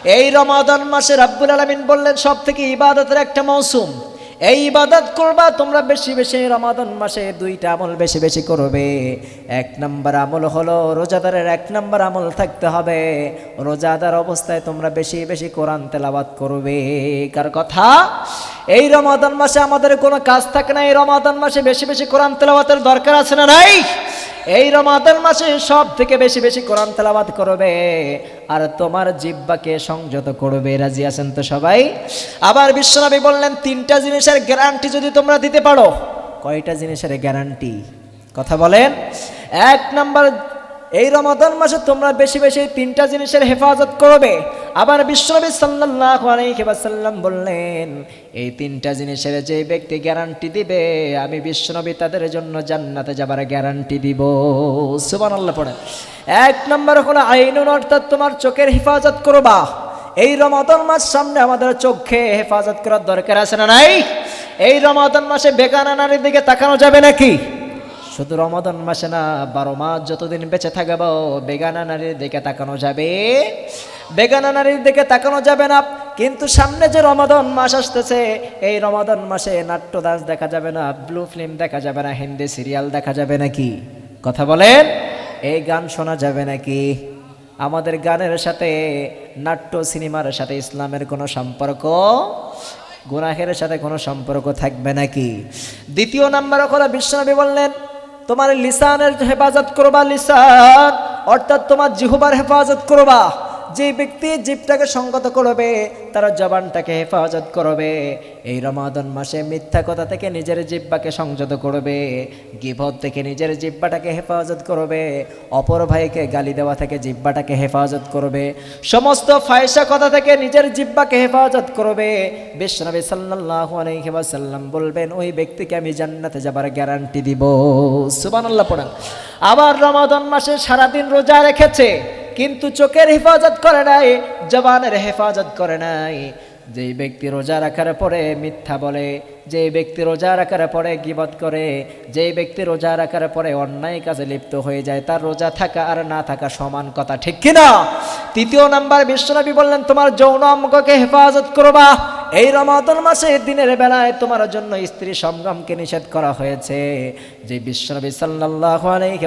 এই রমাদান মাসে রাব্বুল আলামিন বললেন সব থেকে ইবাদতের একটা মৌসুম। এই ইবাদত করবা, তোমরা বেশি বেশি রমাদান মাসে দুইটা আমল বেশি বেশি করবে। এক নম্বর আমল হলো রোজাদারের এক নম্বর আমল থাকতে হবে। রোজাদার অবস্থায় তোমরা বেশি বেশি কোরআন তেলাবাত করবে। কার কথা? এই রমাদান মাসে আমাদের কোনো কাজ থাকে না, এই রমাদান মাসে বেশি বেশি কোরআন তেলাবাতের দরকার আছে না নাই? এই রমাদান মাসে সব থেকে বেশি বেশি কোরআন তেলাবাদ করবে। আর তোমার জিব্বাকে সংযত করবে। রাজি আছেন তো সবাই? আবার বিশ্বনবী বললেন, তিনটা জিনিসের গ্যারান্টি যদি তোমরা দিতে পারো। কয়টা জিনিসের গ্যারান্টি কথা বলেন। এক নাম্বার এই রমাদান মাসে তোমরা বেশি বেশি তিনটা জিনিসের হেফাজত করবে। আবার বিশ্বনবী সাল্লাল্লাহু আলাইহি ওয়াসাল্লাম বললেন, এই তিনটা জিনিসের যে ব্যক্তি গ্যারান্টি দিবে, আমি বিশ্বনবী তাদের জন্য জান্নাতে যাবার গ্যারান্টি দিব। সুবহানাল্লাহ পড়ে। এক নম্বর হলো আইনুন অর্থাৎ তোমার চোখের হেফাজত করবা। এই রমাদান মাস সামনে আমাদের চোখে হেফাজত করার দরকার আছে না নাই? এই রমাদান মাসে বেগানা নারীর দিকে তাকানো যাবে নাকি? শুধু রমাদান মাসে না, বারো মাস যতদিন বেঁচে থাকব, বেগানা নারীর দিকে তাকানো যাবে। বেগানা নারীর দিকে তাকানো যাবে না, কিন্তু সামনে যে রমাদন মাস আসতেছে, এই রমাদন মাসে নাট্য ডান্স দেখা যাবে না, ব্লু ফিল্ম দেখা যাবে না, হিন্দি সিরিয়াল দেখা যাবে নাকি? কথা বলেন, এই গান শোনা যাবে নাকি? আমাদের গানের সাথে, নাট্য সিনেমার সাথে ইসলামের কোনো সম্পর্ক? গুনাহের সাথে কোনো সম্পর্ক থাকবে নাকি? দ্বিতীয় নাম্বার হলো বিশ্বনবী বললেন তোমার লিসানের হেফাজত করবা লিসান। অর্থাৎ তোমার জিহুবার হেফাজত করবা। যে ব্যক্তি জীবটাকে সংগত করবে, তার জবানটাকে হেফাজত করবে। এই রমাদন মাসে মিথ্যা কথা থেকে নিজের জিব্বাকে সংযত করবে গিভত থেকে নিজের জিব্বাটাকে হেফাজত করবে, অপর ভাইকে গালি দেওয়া থেকে জিব্বাটাকে হেফাজত করবে, সমস্ত ফায়সা কথা থেকে নিজের জিব্বাকে হেফাজত করবে। বিশ্বনবী সাল্লাল্লাহু আলাইহি ওয়াসাল্লাম বলবেন, ওই ব্যক্তিকে আমি জান্নাতে যাবার গ্যারান্টি দিব। সুবান আল্লাহ পড়েন। আবার রমাদন মাসে সারাদিন রোজা রেখেছে। কিন্তু চোখের হেফাজত করে নাই, জবানের হেফাজত করে নাই। যেই ব্যক্তি রোজা রাখার পরে মিথ্যা বলে যেই ব্যক্তি রোজা রাখার পরে গিবত করে যেই ব্যক্তি রোজা রাখার পরে অন্যায় কাজে লিপ্ত হয়ে যায়, তার রোজা থাকা আর না থাকা সমান কথা, ঠিক কিনা? তৃতীয় নাম্বার, বিশ্বনবী বললেন, তোমার যৌন অঙ্গকে হেফাজত করবা। এই রমাদন মাসে দিনের বেলায় তোমার জন্য স্ত্রী সংগ্রামকে নিষেধ করা হয়েছে। যে বিশ্বনবী আলাইহি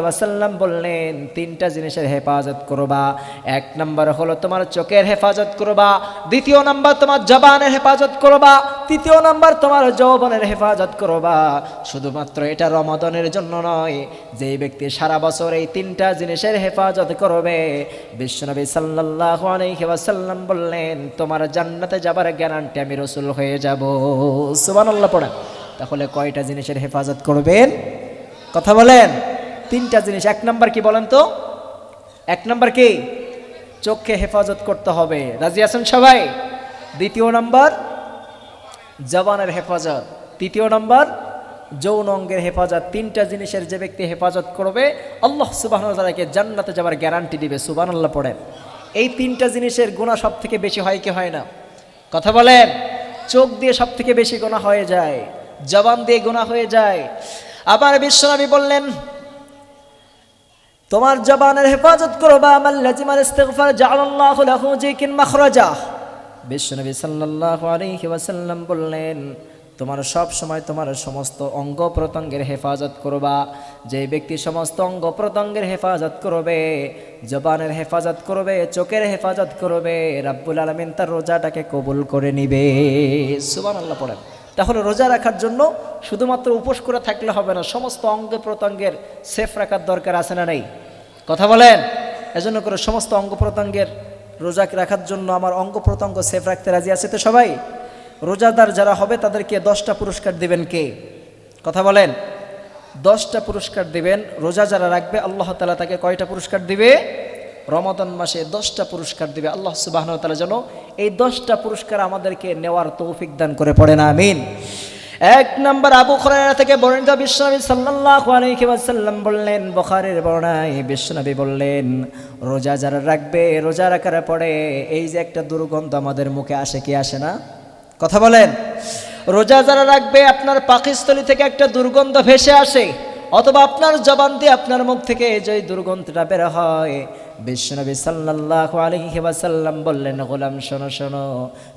বললেন, তিনটা জিনিসের হেফাজত করবা। এক নম্বর হলো তোমার চোখের হেফাজত করবা। দ্বিতীয় নাম্বার, তোমার জবানের হেফাজত করবা। তৃতীয় নাম্বার, তোমার যৌবনের হেফাজত করবা। শুধুমাত্র এটা রমাদনের জন্য নয় যে ব্যক্তি সারা বছর এই তিনটা জিনিসের হেফাজত করবে, বিশ্বনবী সাল্লাল্লাহু আলাইহি ওয়াসাল্লাম বললেন, তোমার জান্নাতে যাবার গ্যারান্টি আমি রসুল হয়ে যাব। সুবহানাল্লাহ পড়া তাহলে কয়টা জিনিসের হেফাজত করবেন? কথা বলেন। তিনটা জিনিস, এক নাম্বার কি বলেন তো? এক নাম্বার কি? চোখকে হেফাজত করতে হবে। রাজি আছেন সবাই? দ্বিতীয় নাম্বার জবানের হেফাজত। তৃতীয় নম্বর যৌন অঙ্গের হেফাজত। তিনটা জিনিসের যে ব্যক্তি হেফাজত করবে, আল্লাহ সুবাহ তালাকে জান্নাতে যাবার গ্যারান্টি দিবে সুবাহ আল্লাহ পড়েন। এই তিনটা জিনিসের গুণা সব থেকে বেশি হয় কি হয় না? কথা বলেন, চোখ দিয়ে সব থেকে বেশি গোনা হয়ে যায়, জবান দিয়ে গোনা হয়ে যায়। আবার বিশ্বনবী বললেন, তোমার জবানের হেফাজত করবা আমার লাজিমার ইস্তেগফার জাআলাল্লাহু লাহু জিকিন মাখরাজা। বিশ্বনবী সাল্লাল্লাহু আলাইহি ওয়াসাল্লাম বললেন, তোমার সব সময় তোমার সমস্ত অঙ্গ প্রত্যঙ্গের হেফাজত করবা। যে ব্যক্তি সমস্ত অঙ্গ প্রত্যঙ্গের হেফাজত করবে, জবানের হেফাজত করবে, চোখের হেফাজত করবে, রাব্বুল আলামিন তার রোজাটাকে কবুল করে নিবে। সুবান সুবহানাল্লাহ পড়েন। তাহলে রোজা রাখার জন্য শুধুমাত্র উপোস করে থাকলে হবে না, সমস্ত অঙ্গ প্রত্যঙ্গের সেফ রাখার দরকার আছে না নেই? কথা বলেন? এজন্য করে সমস্ত অঙ্গ প্রত্যঙ্গের রোজা রাখার জন্য আমার অঙ্গ প্রত্যঙ্গ সেফ রাখতে রাজি আছে তো সবাই? রোজাদার যারা হবে, তাদেরকে দশটা পুরস্কার দিবেন কে? কথা বলেন। দশটা পুরস্কার দিবেন, রোজা যারা রাখবে, আল্লাহ তালা তাকে কয়টা পুরস্কার দিবে? রমাদান মাসে দশটা পুরস্কার দিবে, আল্লাহ সুবাহ তালা যেন এই দশটা পুরস্কার আমাদেরকে নেওয়ার তৌফিক দান করে পড়ে না আমিন। এক নম্বর আবু খরাইরা থেকে বর্ণিত বিশ্বনবী সাল্লাল্লাহু আলাইহি ওয়াসাল্লাম বললেন, বুখারীর বর্ণায় বিশ্বনবী বললেন, রোজা যারা রাখবে, রোজা রাখার পরে এই যে একটা দুর্গন্ধ আমাদের মুখে আসে কি আসে না? কথা বলেন। রোজা যারা রাখবে, আপনার পাকিস্তলি থেকে একটা দুর্গন্ধ ভেসে আসে, অথবা আপনার জবান দিয়ে আপনার মুখ থেকে যে দুর্গন্ধটা বের হয় বিশ্বনবী সাল্লাল্লাহু আলাইহি ওয়াসাল্লাম বললেন, গোলাম, শোনো শোনো।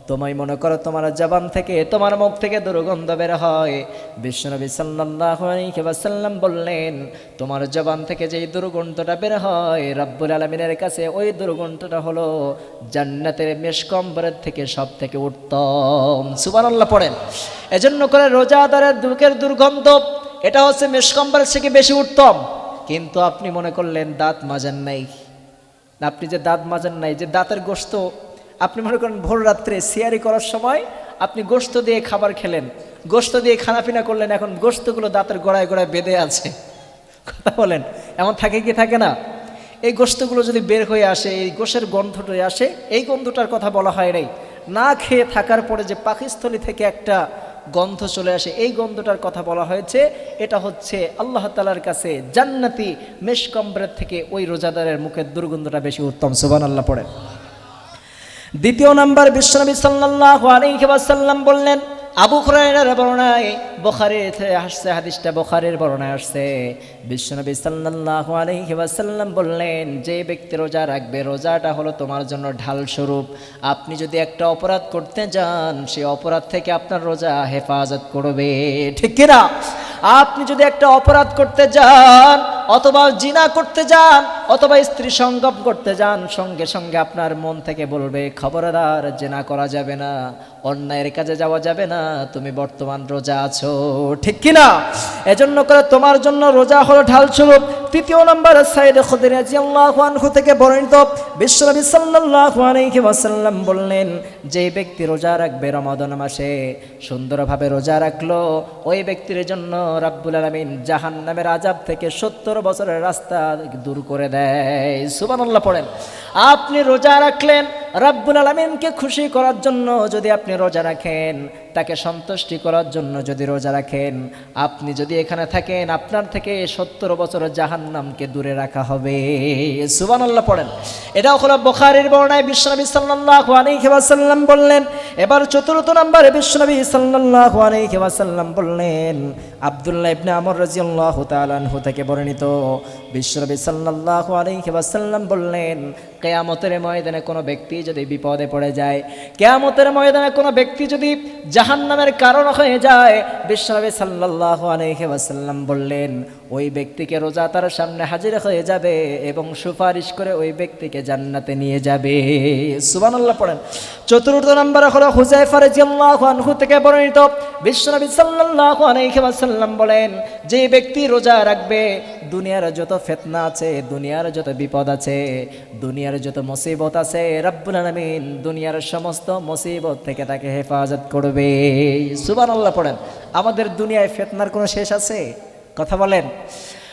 তোমায় মনে করো তোমার জবান থেকে, তোমার মুখ থেকে দুর্গন্ধ বের হয়। বিশ্বনবী সাল্লাল্লাহু আলাইহি ওয়াসাল্লাম বললেন, তোমার জবান থেকে যেই দুর্গন্ধটা বের হয়, রব্বুল আলামিনের কাছে ওই দুর্গন্ধটা হলো জান্নাতের মেশকম্বরের থেকে সব থেকে উত্তম। সুবহানাল্লাহ পড়েন। এজন্য করে রোজাদারের দুঃখের দুর্গন্ধ, এটা হচ্ছে মেশকম্বরের থেকে বেশি উত্তম। কিন্তু আপনি মনে করলেন, দাঁত মাজান নাই। আপনি যে দাঁত মাজেন নাই, যে দাঁতের গোস্ত আপনি মনে করেন ভোর রাত্রে সিয়ারি করার সময় আপনি গোস্ত দিয়ে খাবার খেলেন গোস্ত দিয়ে খানাপিনা করলেন, এখন গোস্তগুলো দাঁতের গোড়ায় গোড়ায় বেঁধে আছে। কথা বলেন, এমন থাকে কি থাকে না? এই গোস্তগুলো যদি বের হয়ে আসে, এই গোশের গন্ধটা আসে, এই গন্ধটার কথা বলা হয় নাই। না খেয়ে থাকার পরে যে পাকিস্থলী থেকে একটা গন্ধ চলে আসে। এই গন্ধটার কথা বলা হয়েছে, এটা হচ্ছে আল্লাহ তালার কাছে জান্নাতি মেশকম্বরের থেকে ওই রোজাদারের মুখের দুর্গন্ধটা বেশি উত্তম সুবান আল্লাহ পড়ে দ্বিতীয় নাম্বার, বিশ্বনবী সাল্লাহ সাল্লাম বললেন আবু হুরায়রার বর্ণনায় বুখারীতে আসছে, হাদিসটা বুখারীর বর্ণনায় আসছে। বিশ্বনবী সাল্লাল্লাহু আলাইহি ওয়াসাল্লাম বললেন, যে ব্যক্তি রোজা রাখবে, রোজাটা হলো তোমার জন্য ঢাল স্বরূপ আপনি যদি একটা অপরাধ করতে যান সেই অপরাধ থেকে আপনার রোজা হেফাজত করবে। ঠিক কিনা আপনি যদি একটা অপরাধ করতে যান, অথবা জিনা করতে যান, অথবা স্ত্রী সঙ্গম করতে যান, সঙ্গে সঙ্গে আপনার মন থেকে বলবে, খবরদার, জেনা করা যাবে না। অন্যায়ের কাজে যাওয়া যাবে না, তুমি বর্তমান রোজা আছো, ঠিক কিনা? এজন্য করে তোমার জন্য রোজা হলো ঢাল স্বরূপ তৃতীয় নম্বর রাদিয়াল্লাহু আনহু থেকে বর্ণিত বিশ্বনবী সাল্লাল্লাহু আলাইহি ওয়াসাল্লাম বললেন, যে ব্যক্তি রোজা রাখবে রমাদান মাসে, সুন্দরভাবে রোজা রাখল, ওই ব্যক্তির জন্য রাব্বুল আলামিন জাহান্নামের আযাব থেকে 70 বছরের রাস্তা দূর করে দেয়। সুবহানাল্লাহ পড়েন। আপনি রোজা রাখলেন রাব্বুল আলমিনকে খুশি করার জন্য যদি আপনি রোজা রাখেন তাকে সন্তুষ্টি করার জন্য যদি রোজা রাখেন, আপনি যদি এখানে থাকেন, আপনার থেকে সত্তর বছরের জাহান্নামকে দূরে রাখা হবে। সুবহানাল্লাহ পড়েন। এটাও হলো বুখারীর বর্ণায় বিশ্বনবী সাল্লাল্লাহু আলাইহি বললেন, এবার চতুর্থ নম্বরে বিশ্বনবী সাল্লাল্লাহু আলাইহি বললেন, আব্দুল্লাহ ইবনে আমর রাদিয়াল্লাহু তাআলা আনহু থেকে বর্ণিত, বিশ্বনবী সাল্লাল্লাহু আলাইহি ওয়াসাল্লাম বললেন, কেয়ামতের ময়দানে কোনো ব্যক্তি যদি বিপদে পড়ে যায়, কেয়ামতের ময়দানে কোনো ব্যক্তি যদি জাহান্নামের কারণ হয়ে যায়। বিশ্বনবী সাল্লাল্লাহু আলাইহি ওয়াসাল্লাম বললেন ওই ব্যক্তিকে রোজা তার সামনে হাজির হয়ে যাবে এবং সুপারিশ করে ওই ব্যক্তিকে জান্নাতে নিয়ে যাবে। সুবহানাল্লাহ পড়েন। চতুর্থ নম্বর হলো হুজাইফা রাদিয়াল্লাহু আনহু থেকে বর্ণিত। বিশ্বনবী সাল্লাল্লাহু বলেন, যে ব্যক্তি রোজা রাখবে, দুনিয়ার যত ফিতনা আছে, দুনিয়ার যত বিপদ আছে, দুনিয়ার যত মুসিবত আছে, রব্বুল আলামিন দুনিয়ার সমস্ত মুসিবত থেকে তাকে হেফাজত করবে। সুবহানাল্লাহ পড়েন। আমাদের দুনিয়ায় ফেতনার কোনো শেষ আছে? কথা বলেন।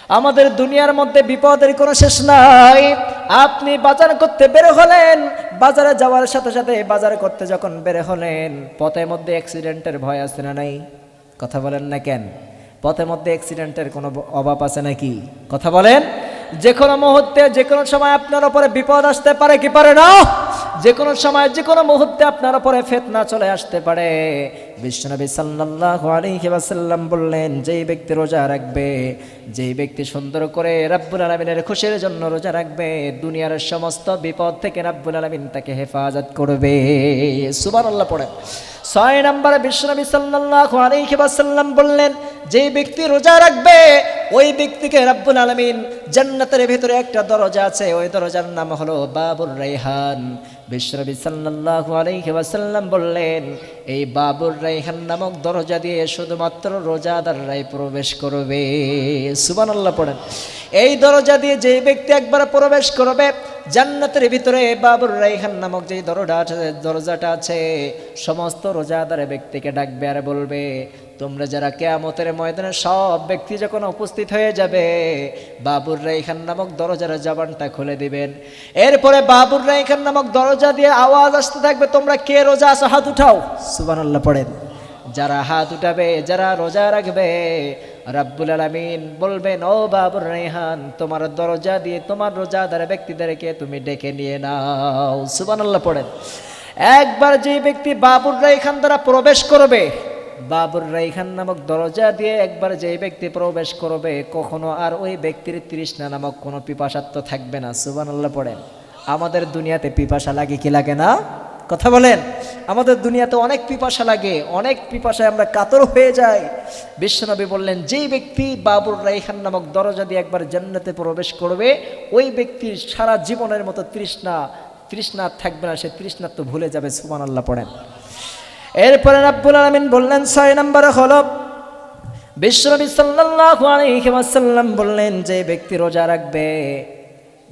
আমাদের দুনিয়ার মধ্যে বিপদের কোনো শেষ নাই। আপনি বাজার করতে বের হলেন, বাজারে যাওয়ার সাথে সাথে বাজার করতে যখন বের হলেন, পথের মধ্যে অ্যাক্সিডেন্টের ভয় আছে না নাই? কথা বলেন না কেন? পথের মধ্যে অ্যাক্সিডেন্টের কোনো অভাব আছে নাকি? কথা বলেন। যে কোনো মুহূর্তে যে কোনো সময় আপনার ওপরে বিপদ আসতে পারে কি পারে না? যে কোনো সময় যে কোনো মুহূর্তে আপনার ওপরে ফেতনা চলে আসতে পারে। বিশ্বনবী সাল্লাল্লাহু আলাইহি ওয়াসাল্লাম বললেন, যেই ব্যক্তি রোজা রাখবে, যেই ব্যক্তি সুন্দর করে রাব্বুল আলামিনের খুশির জন্য রোজা রাখবে, দুনিয়ার সমস্ত বিপদ থেকে রাব্বুল আলামিন তাকে হেফাজত করবে। সুবহানাল্লাহ পড়ে ছয় নম্বরে বিশ্বনবী সাল্লাল্লাহু আলাইহি ওয়াসাল্লাম বললেন, যেই ব্যক্তি রোজা রাখবে, ওই ব্যক্তিকে রাব্বুল আলামিন জান্নাতের ভিতরে একটা দরজা আছে, ওই দরজার নাম হলো বাবুর রাইহান। বিশ্বনবী আলাইহি ওয়াসাল্লাম বললেন, এই বাবুর রাইহান নামক দরজা দিয়ে শুধুমাত্র রোজাদাররাই প্রবেশ করবে। সুবহানাল্লাহ পড়েন। এই দরজা দিয়ে যেই ব্যক্তি একবার প্রবেশ করবে, জান্নাতের ভিতরে বাবুর রাইহান নামক যে দরজা আছে, দরজাটা আছে, সমস্ত রোজাদার ব্যক্তিকে ডাকবে আর বলবে তোমরা যারা কেয়ামতের ময়দানে সব ব্যক্তি যখন উপস্থিত হয়ে যাবে, বাবুর রাইখান নামক দরজার জবানটা খুলে দিবেন। এরপরে বাবুর রাইখান নামক দরজা দিয়ে আওয়াজ আসতে থাকবে, তোমরা কে রোজা আসো হাত উঠাও। সুবহানাল্লাহ, পড়েন। যারা হাত উঠাবে, যারা রোজা রাখবে, রাব্বুল আলামিন বলবেন, ও বাবুর রেহান তোমার দরজা দিয়ে তোমার রোজাদার ব্যক্তিদেরকে তুমি ডেকে নিয়ে নাও। সুবহানাল্লাহ, পড়েন। একবার যে ব্যক্তি বাবুর রেখান দ্বারা প্রবেশ করবে বাবুর রাইখান নামক দরজা দিয়ে একবার যে ব্যক্তি প্রবেশ করবে, কখনো আর ওই ব্যক্তির তৃষ্ণা নামক কোনো পিপাসাত্ম থাকবে না। সুবান আল্লাহ পড়েন। আমাদের দুনিয়াতে পিপাসা লাগে কি লাগে না? কথা বলেন। আমাদের দুনিয়াতে অনেক পিপাসা লাগে, অনেক পিপাসায় আমরা কাতর হয়ে যাই। বিশ্বনবী বললেন, যেই ব্যক্তি বাবুর রাইখান নামক দরজা দিয়ে একবার জান্নাতে প্রবেশ করবে, ওই ব্যক্তির সারা জীবনের মতো তৃষ্ণা তৃষ্ণা থাকবে না, সে তৃষ্ণা তো ভুলে যাবে সুমান আল্লাহ পড়েন। এরপরে রাব্বুল আলামিন বললেন, ছয় নম্বরে হলো বিশ্বনবী সাল্লাল্লাহু আলাইহি ওয়াসাল্লাম বললেন যে ব্যক্তি রোজা রাখবে।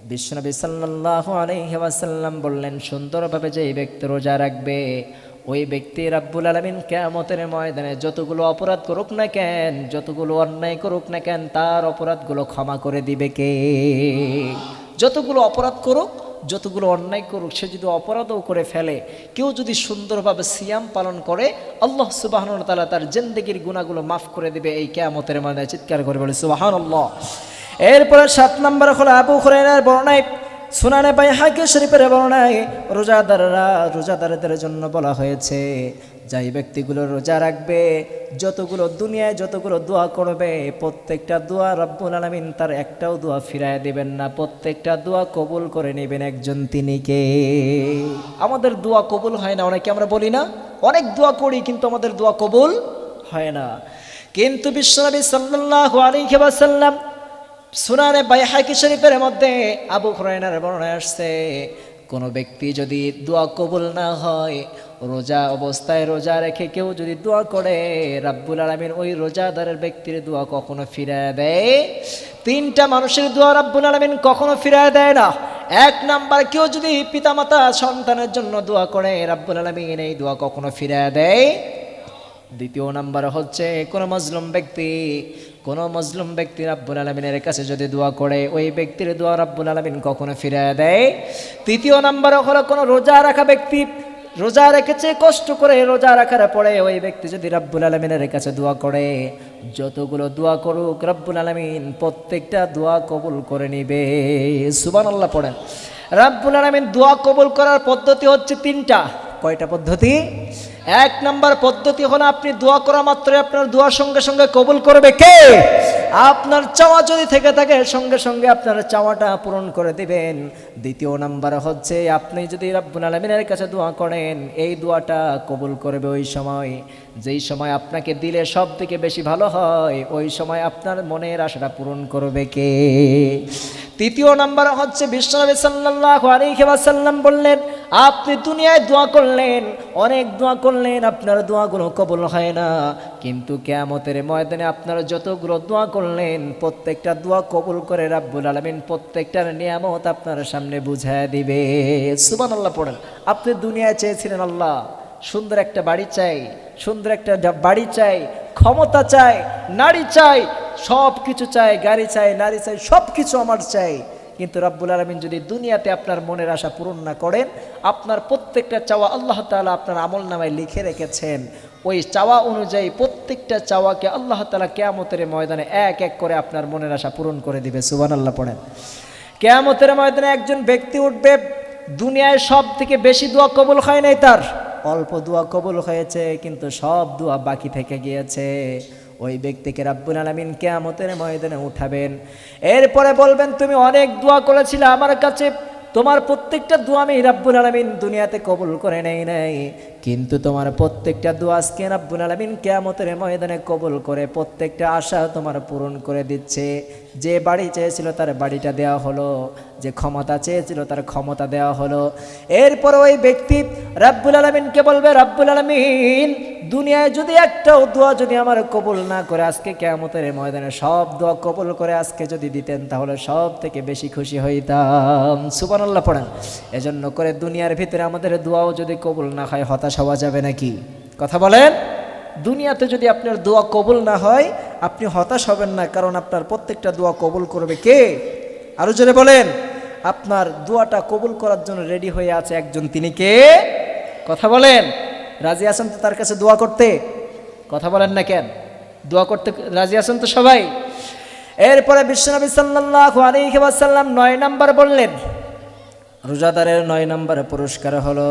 বিশ্বনবী সাল্লাল্লাহু আলাইহি ওয়াসাল্লাম বললেন, সুন্দরভাবে যে ব্যক্তি রোজা রাখবে, ওই ব্যক্তি রাব্বুল আলামিন কিয়ামতের ময়দানে যতগুলো অপরাধ করুক না কেন, যতগুলো অন্যায় করুক না কেন, তার অপরাধগুলো ক্ষমা করে দিবে কে? যতগুলো অপরাধ করুক যতগুলো অন্যায় করুক, সে যদি অপরাধও করে ফেলে, কেউ যদি সুন্দরভাবে সিয়াম পালন করে, আল্লাহ সুবাহন তালা তার জেন্দেগির গুণাগুলো মাফ করে দেবে এই কেয়ামতের মানে চিৎকার করে বলে সুবাহান আল্লাহ এরপরে সাত নম্বর হলো আবু হরাইনার বর্ণায়, সুনানে বাই হাকে শরীফের বর্ণায়, রোজাদাররা রোজাদারদের জন্য বলা হয়েছে যাই ব্যক্তিগুলো রোজা রাখবে, যতগুলো দুনিয়ায় যতগুলো দোয়া করবে, প্রত্যেকটা দোয়া রব্বুল আলমিন তার একটাও দোয়া ফিরায় দিবেন না। প্রত্যেকটা দোয়া কবুল করে নেবেন একজন তিনি কে? আমাদের দোয়া কবুল হয় না, অনেকে আমরা বলি না। অনেক দোয়া করি কিন্তু আমাদের দোয়া কবুল হয় না। কিন্তু বিশ্বনবী সাল্লাল্লাহু আলাইহি ওয়াসাল্লাম সুনানে বাইহাকি শরীফের মধ্যে আবু হুরায়নার বর্ণনায় আসছে, কোনো ব্যক্তি যদি দোয়া কবুল না হয় রোজা অবস্থায় রোজা রেখে কেউ যদি দোয়া করে, রাব্বুল আলমিন ওই রোজাদারের ব্যক্তির দোয়া কখনো ফিরায় দেয়? তিনটা মানুষের দোয়া রাব্বুল আলমিন কখনো ফিরায় দেয় না। এক নাম্বার, কেউ যদি পিতামাতা সন্তানের জন্য দোয়া করে, রাব্বুল আলমিন এই দোয়া কখনো ফিরায় দেয়? দ্বিতীয় নাম্বার হচ্ছে, কোনো মজলুম ব্যক্তি, কোনো মজলুম ব্যক্তি রাব্বুল আলমিনের কাছে যদি দোয়া করে, ওই ব্যক্তির দোয়া রাব্বুল আলমিন কখনো ফিরায় দেয়? তৃতীয় নাম্বার হলো কোনো রোজা রাখা ব্যক্তি রোজা রেখেছে, কষ্ট করে রোজা রাখার পরে ওই ব্যক্তি যদি রাব্বুল আলমিনের কাছে দোয়া করে, যতগুলো দোয়া করুক রাব্বুল আলমিন প্রত্যেকটা দোয়া কবুল করে নিবে। সুবান আল্লাহ পড়েন। রাব্বুল আলমিন দোয়া কবুল করার পদ্ধতি হচ্ছে তিনটা। কয়টা পদ্ধতি? এক নম্বর পদ্ধতি হলো আপনি দোয়া করা মাত্রই আপনার দোয়ার সঙ্গে সঙ্গে কবুল করবে কে? আপনার চাওয়া যদি থেকে থাকে, সঙ্গে সঙ্গে আপনার চাওয়াটা পূরণ করে দিবেন। দ্বিতীয় নাম্বার হচ্ছে, আপনি যদি রাব্বুল আলমিনের কাছে দোয়া করেন, এই দোয়াটা কবুল করবে ওই সময়। যেই সময় আপনাকে দিলে সব থেকে বেশি ভালো হয়, ওই সময় আপনার মনের আশাটা পূরণ করবে কে? তৃতীয় নাম্বার হচ্ছে বিশ্বনবী সাল্লাল্লাহু আলাইহি ওয়াসাল্লাম বললেন, আপনি দুনিয়ায় দোয়া করলেন, অনেক দোয়া করলেন, আপনার দোয়াগুলো কবুল হয় না। কিন্তু কেয়ামতের ময়দানে আপনারা যতগুলো দোয়া করলেন, প্রত্যেকটা দোয়া কবুল করে রাব্বুল আলমিন প্রত্যেকটার নিয়ামত আপনার সামনে বুঝায় দিবে। সুবান আল্লাহ পড়েন, আপনি দুনিয়ায় চেয়েছিলেন আল্লাহ সুন্দর একটা বাড়ি চাই, সুন্দর একটা বাড়ি চাই, ক্ষমতা চাই, নারী চাই সব কিছু চাই, গাড়ি চাই, নারী চাই সব কিছু আমার চাই। কিন্তু রাব্বুল আলমিন যদি দুনিয়াতে আপনার মনের আশা পূরণ না করেন, আপনার প্রত্যেকটা চাওয়া আল্লাহ তাআলা আপনার আমল নামায় লিখে রেখেছেন। ওই চাওয়া অনুযায়ী প্রত্যেকটা চাওয়াকে আল্লাহ তালা কেয়ামতের ময়দানে এক এক করে আপনার মনের আশা পূরণ করে দিবে। সুবান আল্লাহ পড়েন। কেয়ামতের ময়দানে একজন ব্যক্তি উঠবে, দুনিয়ায় সব থেকে বেশি দোয়া কবুল হয় নাই তার। অল্প দোয়া কবুল হয়েছে, কিন্তু সব দোয়া বাকি থেকে গিয়েছে। ওই ব্যক্তিকে রাব্বুল আলমিন কেয়ামতের ময়দানে উঠাবেন? এরপরে বলবেন, তুমি অনেক দোয়া করেছিলে আমার কাছে। তোমার প্রত্যেকটা দোয়া আমি রাব্বুল আলমিন দুনিয়াতে কবুল করে নেই নাই। কিন্তু তোমার প্রত্যেকটা দোয়া আজকে রাব্বুল আলামিন কেয়ামতের ময়দানে কবুল করে, প্রত্যেকটা আশা তোমার পূরণ করে দিচ্ছে। যে বাড়ি চেয়েছিল তার বাড়িটা দেওয়া হলো, যে ক্ষমতা চেয়েছিল তার ক্ষমতা দেওয়া হলো। এরপর ওই ব্যক্তি রাব্বুল আলমিনকে বলবে, রাব্বুল আলমিন, দুনিয়ায় যদি একটাও দোয়া যদি আমার কবুল না করে, আজকে কেয়ামতের ময়দানে সব দোয়া কবুল করে আজকে যদি দিতেন, তাহলে সব থেকে বেশি খুশি হইতাম। সুবানাল্লাহ পড়েন। এজন্য করে দুনিয়ার ভিতরে আমাদের দোয়াও যদি কবুল না হয়, হতাশ হওয়া যাবে নাকি? কথা বলেন। দুনিয়াতে যদি আপনার দোয়া কবুল না হয়, আপনি হতাশ হবেন না, কারণ আপনার প্রত্যেকটা দোয়া কবুল করবে কে? আরও জোরে বলেন। আপনার দোয়াটা কবুল করার জন্য রেডি হয়ে আছে একজন। তিনি কে? কথা বলেন। রাজি আছেন তো তার কাছে দোয়া করতে? কথা বলেন না কেন? দোয়া করতে রাজি আছেন তো সবাই? এরপরে বিশ্বনবী সাল্লাল্লাহু আলাইহি ওয়াসাল্লাম নয় নাম্বার বললেন, রোজাদারের নয় নম্বর পুরস্কার হলো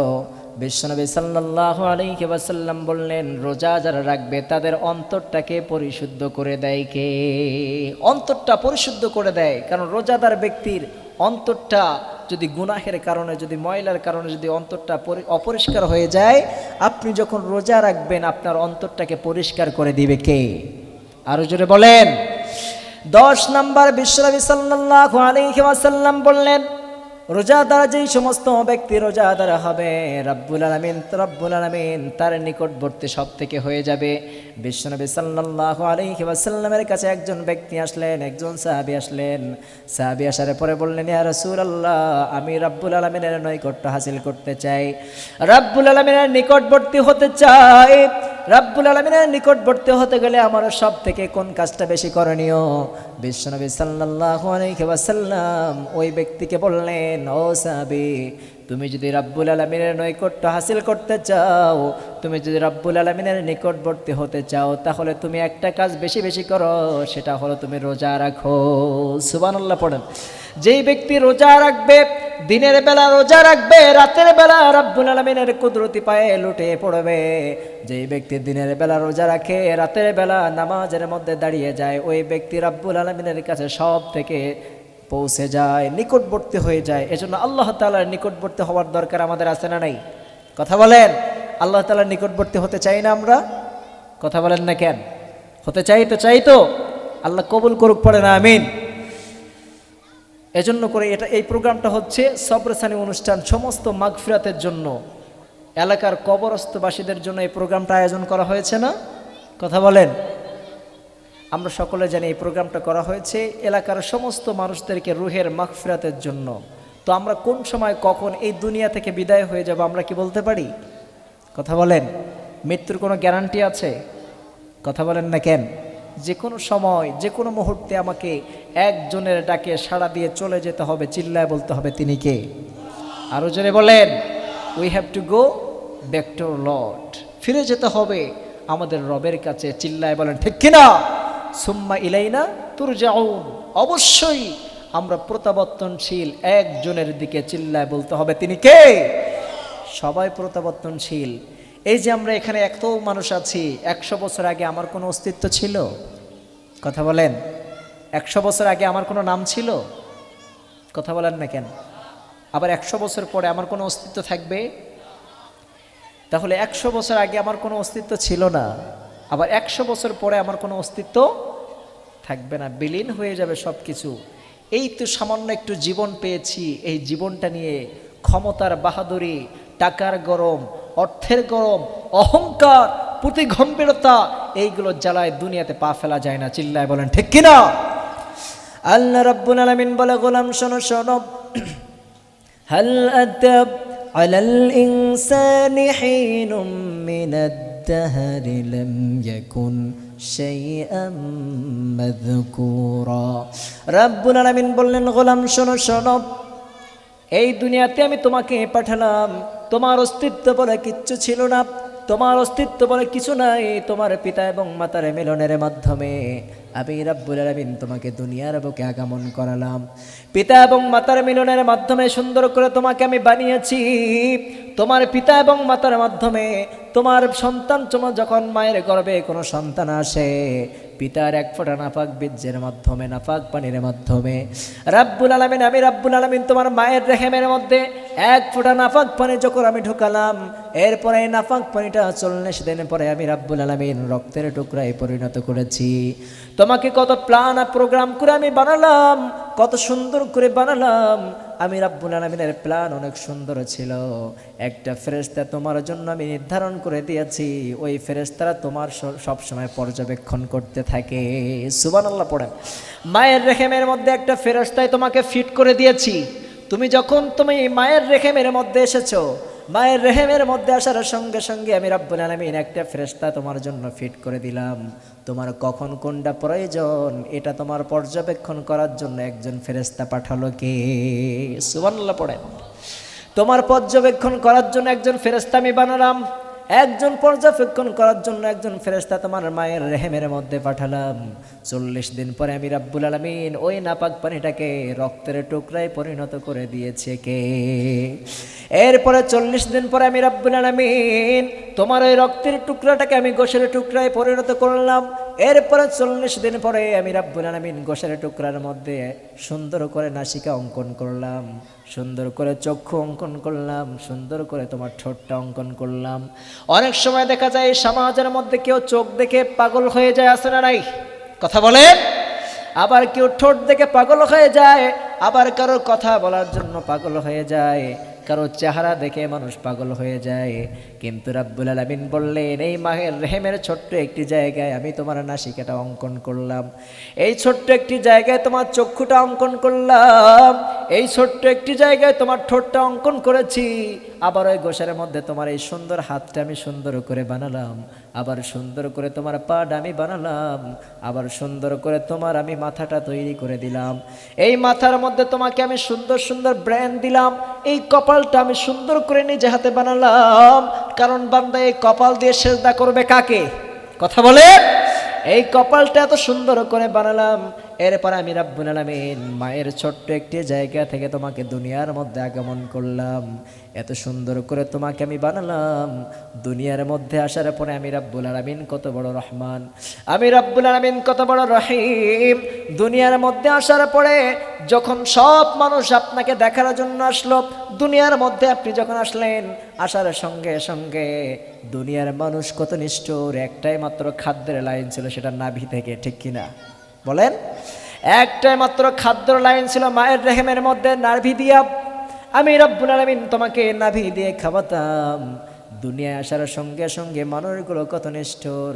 বিশ্বনবী সাল্লাহ আলাইহি ওয়াসাল্লাম বললেন, রোজা যারা রাখবে, তাদের অন্তরটাকে পরিশুদ্ধ করে দেয় কে? অন্তরটা পরিশুদ্ধ করে দেয়, কারণ রোজাদার ব্যক্তির অন্তরটা যদি গুনাহের কারণে, যদি ময়লার কারণে, যদি অন্তরটা পরি- অপরিষ্কার হয়ে যায়, আপনি যখন রোজা রাখবেন, আপনার অন্তরটাকে পরিষ্কার করে দিবে কে? আরও জোরে বলেন। দশ নম্বর বিশ্বনবী সাল্লাল্লাহু আলাইহি ওয়াসাল্লাম বললেন রোজাদার যেই সমস্ত ব্যক্তি রোজাদার হবে, রব্বুল আলামিন রব্বুল আলামিন তার নিকটবর্তী সব থেকে হয়ে যাবে। বিশ্বনবী সাল্লাল্লাহু আলাইহি ওয়াসাল্লামের কাছে একজন ব্যক্তি আসলেন, একজন সাহাবি আসলেন। সাহাবী আসার পরে বললেন, ইয়া আল্লাহ আমি রব্বুল আলামিনের নৈকট্য হাসিল করতে চাই। রব্বুল আলামিনের নিকটবর্তী হতে চাই। রাব্বুল আলমিনের নিকটবর্তী হতে গেলে আমার সব থেকে কোন কাজটা বেশি করণীয়? বিশ্বনবী সাল্লাল্লাহু আলাইহি ওয়াসাল্লাম ওই ব্যক্তিকে বললেন, ও সাবি তুমি যদি রাব্বুল আলমিনের নৈকট্য হাসিল করতে চাও, তুমি যদি রাব্বুল আলমিনের নিকটবর্তী হতে চাও, তাহলে তুমি একটা কাজ বেশি বেশি করো, সেটা হলো তুমি রোজা রাখো। সুবহানাল্লাহ পড়েন। যেই ব্যক্তি রোজা রাখবে দিনের বেলা রোজা রাখবে, রাতের বেলা রাব্বুল আলমিনের কুদরতি পায়ে লুটে পড়বে। যেই ব্যক্তি দিনের বেলা রোজা রাখে, রাতের বেলা নামাজের মধ্যে দাঁড়িয়ে যায়, ওই ব্যক্তি রাব্বুল আলমিনের কাছে সব থেকে পৌঁছে যায়, নিকটবর্তী হয়ে যায়। এজন্য আল্লাহ তালার নিকটবর্তী হওয়ার দরকার আমাদের আছে না নাই? কথা বলেন, আল্লাহ তালার নিকটবর্তী হতে চাই না আমরা? কথা বলেন না কেন? হতে চাই তো চাই তো। আল্লাহ কবুল করুক, পড়ে না, আমিন। এজন্য করে এটা, এই প্রোগ্রামটা হচ্ছে সব্রসানি অনুষ্ঠান সমস্ত মাগফিরাতের জন্য। এলাকার কবরস্থবাসীদের জন্য এই প্রোগ্রামটা আয়োজন করা হয়েছে না? কথা বলেন। আমরা সকলে জানি এই প্রোগ্রামটা করা হয়েছে এলাকার সমস্ত মানুষদেরকে রুহের মাগফিরাতের জন্য। তো আমরা কোন সময় কখন এই দুনিয়া থেকে বিদায় হয়ে যাব আমরা কি বলতে পারি? কথা বলেন। মৃত্যুর কোনো গ্যারান্টি আছে? কথা বলেন না কেন? যে কোনো সময় যে কোনো মুহূর্তে আমাকে একজনের ডাকে সাড়া দিয়ে চলে যেতে হবে, চিল্লায় বলতে হবে তিনি কে? আরও জোরে বলেন we have to go back to lord ফিরে যেতে হবে আমাদের রবের কাছে, চিল্লায় বলেন, ঠিক কিনা? সুম্মা ইলাইনা তুর যাউন অবশ্যই আমরা প্রত্যাবর্তনশীল একজনের দিকে চিল্লায় বলতে হবে তিনি কে? সবাই প্রত্যাবর্তনশীল এই যে আমরা এখানে এত মানুষ আছি, একশো বছর আগে আমার কোনো অস্তিত্ব ছিল? কথা বলেন, একশো বছর আগে আমার কোনো নাম ছিল? কথা বলেন না কেন? আবার একশো বছর পরে আমার কোনো অস্তিত্ব থাকবে? তাহলে একশো বছর আগে আমার কোনো অস্তিত্ব ছিল না, আবার একশো বছর পরে আমার কোনো অস্তিত্ব থাকবে না, বিলীন হয়ে যাবে সব কিছু এই তো সামান্য একটু জীবন পেয়েছি, এই জীবনটা নিয়ে ক্ষমতার বাহাদুরি, টাকার গরম, অর্থের গরম, অহংকার প্রতি গম্ভীরতা এইগুলো জ্বালায় দুনিয়াতে পা ফেলা যায় না চিল্লায় বলেন ঠিক কিনা আল্লাহ রাব্বুল আলামিন বলে গোলাম শোনো শোনো هل أتى على الإنسان حين من الدهر لم يكن شيئا مذكورا رب العالمين বললেন গোলাম শোনো শোনো এই দুনিয়াতে আমি তোমাকে পাঠালাম তোমার অস্তিত্ব বলে কিচ্ছু ছিল না তোমার অস্তিত্ব বলে কিছু নাই, তোমার পিতা এবং মাতার মিলনের মাধ্যমে। আমি রাব্বুল আলমিন তোমাকে দুনিয়ার বুকে আগমন করালাম। পিতা এবং মাতার মিলনের মাধ্যমে সুন্দর করে তোমাকে আমি বানিয়েছি। তোমার পিতা এবং মাতার মাধ্যমে তোমার সন্তান তোমার যখন মায়ের গর্বে কোনো সন্তান আসে, পিতার এক ফোঁটা নাপাক বীর্যের মাধ্যমে, নাপাক পানির মাধ্যমে, রাব্বুল আলামিন, আমি রাব্বুল আলামিন, তোমার মায়ের রেহেমের মধ্যে এক ফোঁটা নাপাক পানি যখন আমি ঢুকালাম, এরপরে এই পানিটা চল্লিশ দিন পরে আমি রাব্বুল আলামিন রক্তের টুকরায় পরিণত করেছি। তোমাকে কত প্ল্যান আর প্রোগ্রাম করে আমি বানালাম, কত সুন্দর করে বানালাম আমি রাব্বুল আলমিনের প্ল্যান অনেক সুন্দর ছিল। একটা ফেরেস্তা তোমার জন্য আমি নির্ধারণ করে দিয়েছি। ওই ফেরেস্তারা তোমার সবসময় পর্যবেক্ষণ করতে থাকে। সুবান আল্লাহ পড়েন। মায়ের রেখেমের মধ্যে একটা ফেরেস্তায় তোমাকে ফিট করে দিয়েছি। তুমি যখন তুমি মায়ের রেখেমের মধ্যে এসেছ মায়ের রেহেমের মধ্যে আসার সঙ্গে সঙ্গে আমি রাব্বুল আলমিন একটা ফ্রেস্তা তোমার জন্য ফিট করে দিলাম। তোমার কখন কোনটা প্রয়োজন, এটা তোমার পর্যবেক্ষণ করার জন্য একজন ফেরেস্তা পাঠালো কে? সুবান্লা পড়েন। তোমার পর্যবেক্ষণ করার জন্য একজন ফেরেস্তা আমি বানালাম। একজন পর্যবেক্ষণ করার জন্য একজন ফেরেস্তা তোমার মায়ের রেহেমের মধ্যে পাঠালাম। চল্লিশ দিন পরে আমি রাব্বুল আলমিন ওই নাপাক পানিটাকে রক্তের টুকরায় পরিণত করে দিয়েছে কে? এরপরে চল্লিশ দিন পরে আমি রাব্বুল আলমিন তোমার ওই রক্তের টুকরাটাকে আমি গোসের টুকরায় পরিণত করলাম। এরপরে চল্লিশ দিন পরে আমি রাব্বুল আলমিন গোসের টুকরার মধ্যে সুন্দর করে নাসিকা অঙ্কন করলাম। সুন্দর করে চক্ষু অঙ্কন করলাম, সুন্দর করে তোমার ঠোঁটটা অঙ্কন করলাম। অনেক সময় দেখা যায় সমাজের মধ্যে কেউ চোখ দেখে পাগল হয়ে যায় আসে না নাই? কথা বলে আবার কেউ ঠোঁট দেখে পাগল হয়ে যায়, আবার কারোর কথা বলার জন্য পাগল হয়ে যায়। কারও চেহারা দেখে মানুষ পাগল হয়ে যায়। কিন্তু রাব্বুল আলমিন বললেন, এই মাহের রেহেমের ছোট্ট একটি জায়গায় আমি তোমার নাসিকাটা অঙ্কন করলাম। এই ছোট্ট একটি জায়গায় তোমার চক্ষুটা অঙ্কন করলাম। এই ছোট্ট একটি জায়গায় তোমার ঠোঁটটা অঙ্কন করেছি। আবার ওই গোসারের মধ্যে তোমার এই সুন্দর হাতটা আমি সুন্দর করে বানালাম। আবার সুন্দর করে তোমার পাড আমি বানালাম, আবার সুন্দর করে তোমার আমি মাথাটা তৈরি করে দিলাম। এই মাথার মধ্যে তোমাকে আমি সুন্দর সুন্দর ব্র্যান্ড দিলাম, এই কপালটা আমি সুন্দর করে নিজে হাতে বানালাম। কারণ বান্দা এই কপাল দিয়ে সেজদা করবে কাকে? কথা বলে? এই কপালটা এত সুন্দর করে বানালাম। এরপর আমি রাব্বুল আলামিন মায়ের ছোট্ট একটি জায়গা থেকে তোমাকে দুনিয়ার মধ্যে আগমন করলাম। এত সুন্দর করে তোমাকে আমি বানালাম। দুনিয়ার মধ্যে আসার পরে আমি রাব্বুল আলামিন কত বড় রহমান। আমি রাব্বুল আলামিন কত বড় রহিম। দুনিয়ার মধ্যে আসার পরে যখন সব মানুষ আপনাকে দেখার জন্য আসলো, দুনিয়ার মধ্যে আপনি যখন আসলেন, আসার সঙ্গে সঙ্গে দুনিয়ার মানুষ কত নিষ্ঠুর, একটাই মাত্র খাদ্যের লাইন ছিল সেটা নাভি থেকে, ঠিক কিনা বলেন? একটাই মাত্র খাদ্যর লাইন ছিল মায়ের রেহেমের মধ্যে নাভি দিয়া, আমি রব্বুল আলামিন তোমাকে নাভি দিয়ে খাওয়াতাম। দুনিয়ায় আসার সঙ্গে সঙ্গে মানুষগুলো কত নিষ্ঠুর,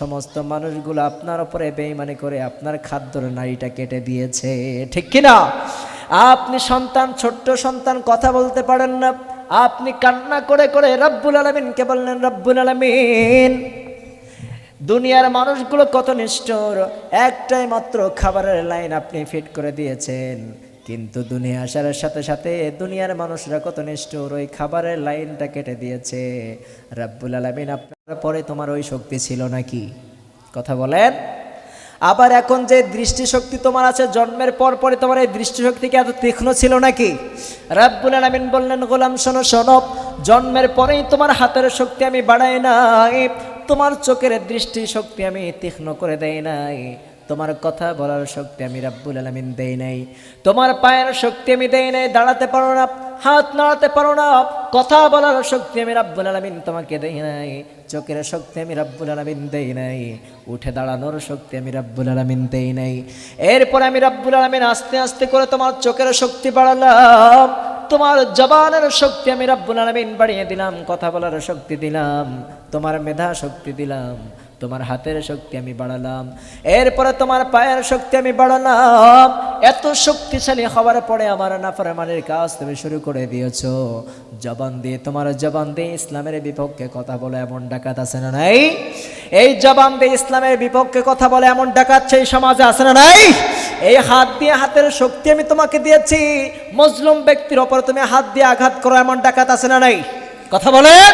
সমস্ত মানুষগুলো আপনার উপরে বেইমানি করে আপনার খাদ্যর নারীটা কেটে দিয়েছে, ঠিক কিনা আপনি সন্তান, ছোট্ট সন্তান, কথা বলতে পারেন না। আপনি কান্না করে করে রব্বুল আলমিনকে বললেন, রব্বুল আলমিন, দুনিয়ার মানুষগুলো কত নিষ্ঠুর। একটাই মাত্র খাবারের লাইন আপনি ফিট করে দিয়েছেন। কিন্তু দুনিয়া আসার সাথে সাথে দুনিয়ার মানুষরা কত নিষ্ঠুর, ওই খাবারের লাইনটা কেটে দিয়েছে। রাব্বুল আলমিন, আপনার পরে তোমার ওই শক্তি ছিল নাকি? কথা বলেন। আবার এখন যে দৃষ্টিশক্তি তোমার আছে, জন্মের পর পরে তোমার এই দৃষ্টিশক্তি কি এত তীক্ষ্ণ ছিল নাকি? রাব্বুল আলামিন বললেন, গোলাম, শোনো শোনো, জন্মের পরেই তোমার হাতের শক্তি আমি বাড়াই নাই, তোমার চোখের দৃষ্টিশক্তি আমি তীক্ষ্ণ করে দেই নাই। তোমার কথা বলার শক্তি আমি রাব্বুল আলামিন দেই নাই। তোমার পায়ের শক্তি আমি দেই নাই, দাঁড়াতে পারো না, হাত নাড়াতে পারো না, কথা বলার শক্তি আমি রাব্বুল আলামিন তোমাকে দেই নাই। চোখের শক্তি আমি রাব্বুল আলামিন দেই নাই, উঠে দাঁড়ানোর শক্তি আমি রাব্বুল আলামিন দেই নাই। এরপর আমি রাব্বুল আলামিন আস্তে আস্তে করে তোমার চোখের শক্তি বাড়ালাম, তোমার জবানের শক্তি আমি রাব্বুল আলামিন বাড়িয়ে দিলাম, কথা বলার শক্তি দিলাম, তোমার মেধা শক্তি দিলাম তোমার হাতের শক্তি আমি বাড়ালাম। এরপরে তোমার পায়ের শক্তি আমি বাড়ালাম। এত শক্তিশালী হওয়ার পরে আমার নাফরমানের কাজ তুমি শুরু করে দিয়েছ। জবান দিয়ে, তোমার জবান দিয়ে ইসলামের বিপক্ষে কথা বলে এমন ডাকাত আছে না নাই? এই জবান দিয়ে ইসলামের বিপক্ষে কথা বলে এমন ডাকাত সেই সমাজে আছে না নাই? এই হাত দিয়ে হাতের শক্তি আমি তোমাকে দিয়েছি। মজলুম ব্যক্তির ওপর তুমি হাত দিয়ে আঘাত করো এমন ডাকাত আছে না নাই? কথা বলেন।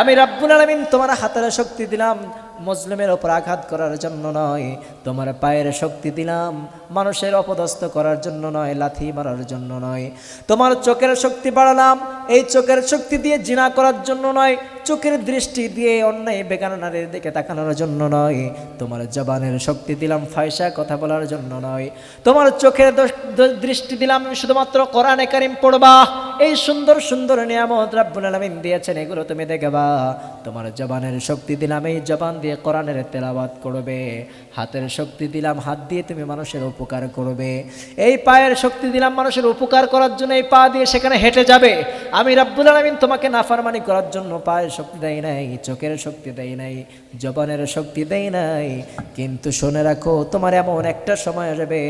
আমি রাব্বুল আলামিন তোমার হাতের শক্তি দিলাম। মুসলিমের ওপর আঘাত করার জন্য নয়। তোমার পায়ের শক্তি দিলাম, মানুষের অপদস্থ করার জন্য নয়, লাথি মারার জন্য নয়। তোমার চোখের শক্তি বাড়ালাম, এই চোখের শক্তি দিয়ে জিনা করার জন্য নয়, চোখের দৃষ্টি দিয়ে অন্যায় বেগানা নারীর দিকে তাকানোর জন্য নয়। তোমার জবানের শক্তি দিলাম, ফায়সা কথা বলার জন্য নয়। তোমার চোখের দোষ- দোষ- দৃষ্টি দিলাম, শুধুমাত্র কোরআনে কারিম পড়বা। এই সুন্দর সুন্দর নিয়ামত রাব্বুল আলামিন দিয়েছেন, এগুলো তুমি দেখবা। তোমার জবানের শক্তি দিলাম, এই জবান দিয়ে কোরআনের তেলাওয়াত করবে। হাতের শক্তি দিলাম, হাত দিয়ে তুমি মানুষের উপকার করবে। এই পায়ের শক্তি দিলাম, মানুষের উপকার করার জন্য এই পা দিয়ে সেখানে হেঁটে যাবে। আমি রাব্বুল আলামিন তোমাকে নাফারমানি করার জন্য পায়ের শক্তি দেয় নাই, চোখের শক্তি দেয় নাই, জবানের শক্তি দেয় নাই। কিন্তু শুনে রাখো, তোমার এমন একটা সময় আসবে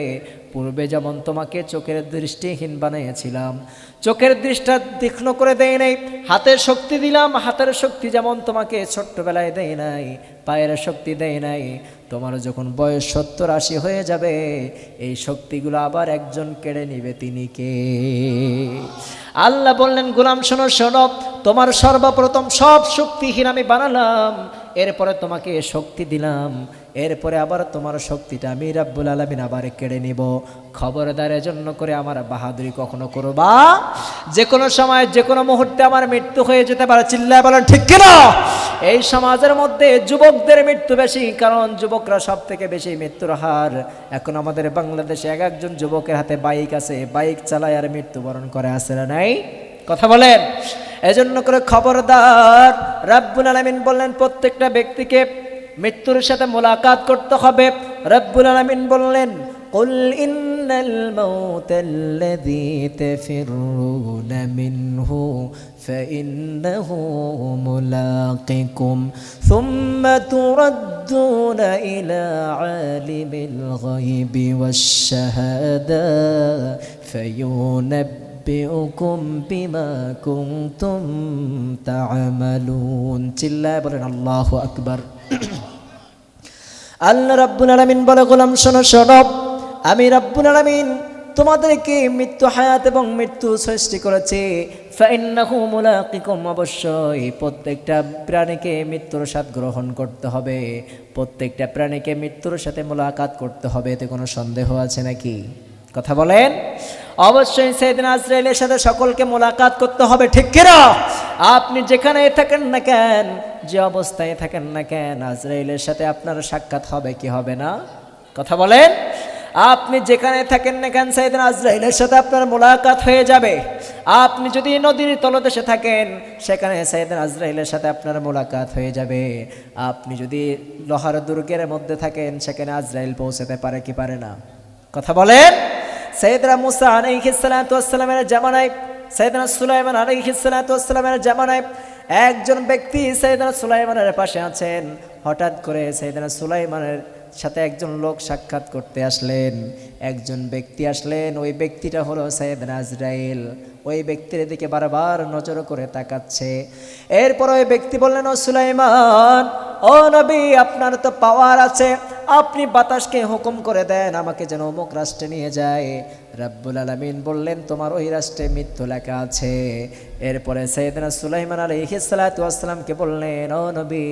পূর্বে যেমন তোমাকে চোখের দৃষ্টিহীন বানিয়েছিলাম, চোখের দৃষ্টা তীক্ষ্ণ করে দেয় নাই, হাতের শক্তি দিলাম, হাতের শক্তি যেমন তোমাকে ছোট্টবেলায় দেয় নাই, পায়ের শক্তি দেয় নাই তোমার যখন বয়স সত্তর আশি হয়ে যাবে, এই শক্তিগুলো আবার একজন কেড়ে নিবে তিনি কে? আল্লাহ বললেন, গোলাম শোনো শোনো, তোমার সর্বপ্রথম সব শক্তিহীন আমি বানালাম, এরপরে তোমাকে শক্তি দিলাম এরপরে আবার তোমার শক্তিটা আমি রাব্বুল আলমিন আবার কেড়ে নিব। খবরদারের জন্য করে আমার বাহাদুরি কখনো করবা? যে কোনো সময় যে কোনো মুহূর্তে আমার মৃত্যু হয়ে যেতে পারে। চিল্লায় বলেন, ঠিক কিনা? এই সমাজের মধ্যে যুবকদের মৃত্যু বেশি, কারণ যুবকরা সব থেকে বেশি মৃত্যুর হার। এখন আমাদের বাংলাদেশে এক একজন যুবকের হাতে বাইক আছে। বাইক চালায় আর মৃত্যুবরণ করে আসে না নাই? কথা বলেন। এজন্য করে খবরদার রাব্বুল আলামিন বললেন, প্রত্যেকটা ব্যক্তিকে মৃত্যুর সাথে মোলাকাত করতে হবে রব্বুল আলামিন বললেন قل إن الموت الذي تفرون منه فإنه ملاقكم ثم تردون إلى عالم الغيب والشهادة فينبئكم بما كنتم تعملون চিল্লা বলেন আল্লাহু আকবার আল্লাহ রাব্বুল আলামিন বলে, গোলাম, শোনো শোনো আমি রাব্বুল আলামিন তোমাদেরকে মৃত্যু হায়াত এবং মৃত্যু সৃষ্টি করেছে। অবশ্যই প্রত্যেকটা প্রাণীকে মৃত্যুর স্বাদ গ্রহণ করতে হবে। প্রত্যেকটা প্রাণীকে মৃত্যুর সাথে মোলাকাত করতে হবে, এতে কোনো সন্দেহ আছে নাকি? কথা বলেন। অবশ্যই সেদিন আজরাইলের সাথে সকলকে মোলাকাত করতে হবে, ঠিক কিনা? আপনি যেখানে থাকেন না কেন, যে অবস্থায় থাকেন না কেন, আজরাইলের সাথে আপনার সাক্ষাৎ হবে কি হবে না? কথা বলেন? আপনি যেখানে থাকেন না কেন, সেদিন আজরাইলের সাথে আপনার মোলাকাত হয়ে যাবে। আপনি যদি নদীর তলদেশে থাকেন, সেখানে সাইদিন আজরাইলের সাথে আপনার মোলাকাত হয়ে যাবে। আপনি যদি লোহার দুর্গের মধ্যে থাকেন, সেখানে আজরাইল পৌঁছাতে পারে কি পারে না? কথা বলেন? সৈয়দরা মুসা আলহিসালামের জামানায়, সৈয়দনা সুলাইমান আলহিসালামের জামানায় একজন ব্যক্তি সৈয়দনা সুলাইমানের পাশে আছেন। হঠাৎ করে সৈয়দনা সুলাইমানের সাথে একজন লোক সাক্ষাৎ করতে আসলেন, একজন ব্যক্তি আসলেন, ওই ব্যক্তিটা হলো সাইদ আজরাইল ওই ব্যক্তির দিকে বারবার নজর করে তাকাচ্ছে। এরপর ওই ব্যক্তি বললেন, ও সুলাইমান, ও নবী, আপনার তো পাওয়ার আছে। আপনি বাতাসকে হুকুম করে দেন, আমাকে যেন অমুক রাষ্ট্রে নিয়ে যায়। রাব্বুল আলমিন বললেন, তোমার ওই রাষ্ট্রে মৃত্যু লেখা আছে। এরপরে সৈয়দনা সুলাইমান আলী আলহিসালাতামকে বললেন, ও নবী,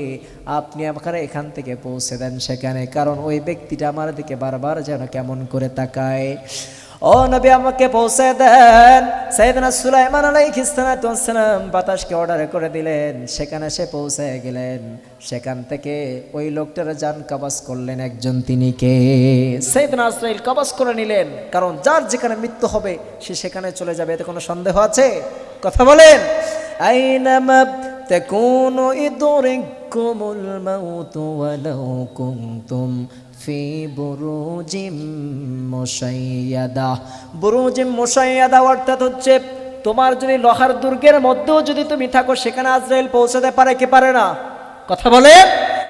আপনি আমার এখান থেকে পৌঁছে দেন সেখানে, কারণ ওই ব্যক্তিটা আমার দিকে বারবার যেন কেমন করে তাকায়। ও নবী, আমাকে পৌঁছে দেন। সাইদনা সুলাইমান আলাইহিসসালাম বাতাসকে অর্ডার করে দিলেন। সেখানে সে পৌঁছে গেলেন। সেখান থেকে ওই লোকটার যান কাবাস করলেন একজন তিনি কে? সাইদনা ইসরাইল কাবাস করে নিলেন। কারণ যার যেখানে মৃত্যু হবে, সে সেখানে চলে যাবে। এতে কোনো সন্দেহ আছে? কথা বলেন। আইনামা তাকুনু ইদরিকুমুল মাউতু ওয়ালাউ কুনতুম ফি বুরুজিম মুশাইয়াদা বুরুজিম মুশাইয়াদা অর্থাৎ হচ্ছে তোমার যদি লোহার দুর্গের মধ্যেও যদি তুমি থাকো, সেখানে আজরাইল পৌঁছাতে পারে কি পারে না? কথা বলে